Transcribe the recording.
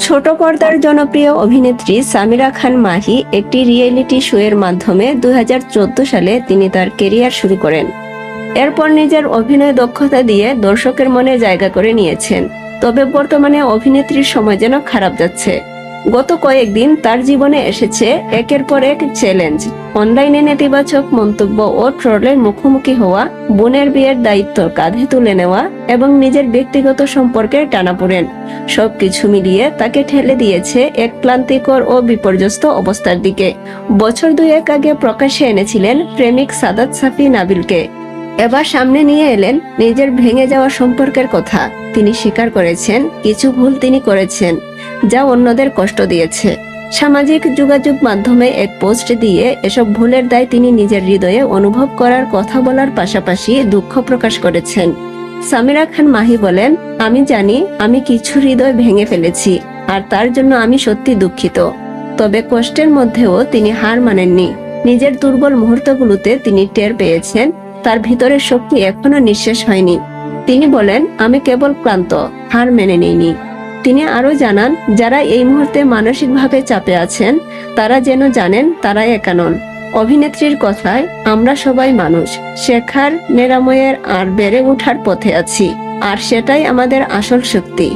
ছোট পর্দার জনপ্রিয় অভিনেত্রী সামিরা খান মাহি একটি রিয়েলিটি শোয়ের মাধ্যমে দুই হাজার চোদ্দ সালে তিনি তার কেরিয়ার শুরু করেন। এরপর নিজের অভিনয় দক্ষতা দিয়ে দর্শকের মনে জায়গা করে নিয়েছেন। তবে বর্তমানে অভিনেত্রীর সময় যেন খারাপ যাচ্ছে। গত কয়েকদিন তার জীবনে এসেছে একের পর এক চ্যালেঞ্জ। অনলাইনে নেতিবাচক মন্তব্য ও ট্রলের মুখোমুখি হওয়া, বোনের বিয়ের দায়িত্ব কাঁধে তুলে নেওয়া এবং নিজের ব্যক্তিগত সম্পর্কের টানাপোড়েন। সবকিছু মিলিয়ে তাকে ঠেলে দিয়েছে এক ক্লান্তিকর ও বিপর্যস্ত অবস্থার দিকে। বছর দুয়েক আগে প্রকাশ্যে এনেছিলেন প্রেমিক সাদাত সাফি নাবিলকে। এবার সামনে নিয়ে এলেন নিজের ভেঙে যাওয়া সম্পর্কের কথা। তিনি স্বীকার করেছেন, কিছু ভুল তিনি করেছেন। যা অন্যদের কষ্ট দিয়েছে। সামাজিক যোগাযোগ মাধ্যমে এক পোস্ট দিয়ে এসব ভুলের দায় তিনি নিজের হৃদয়ে অনুভব করার কথা বলার পাশাপাশি দুঃখ প্রকাশ করেছেন। সামিরা খান মাহি বলেন, আমি জানি, আমি কিছু হৃদয় ভেঙে ফেলেছি, আর তার জন্য আমি সত্যি দুঃখিত। তবে কষ্টের মধ্যেও তিনি হার মানেননি। নিজের দুর্বল মুহূর্তগুলোতে তিনি টের পেয়েছেন, তার ভিতরের শক্তি এখনও নিঃশেষ হয়নি। তিনি বলেন, আমি কেবল ক্লান্ত, হার মেনে নিইনি। তিনি আরও জানান, যারা এই মুহূর্তে মানসিকভাবে চাপে আছেন, তারা যেন জানেন তারা একানন অভিনেত্রীর কথায়, আমরা সবাই মানুষ। শেখার, নিরাময়ের আর বেড়ে ওঠার পথে আছি। আর সেটাই আমাদের আসল শক্তি।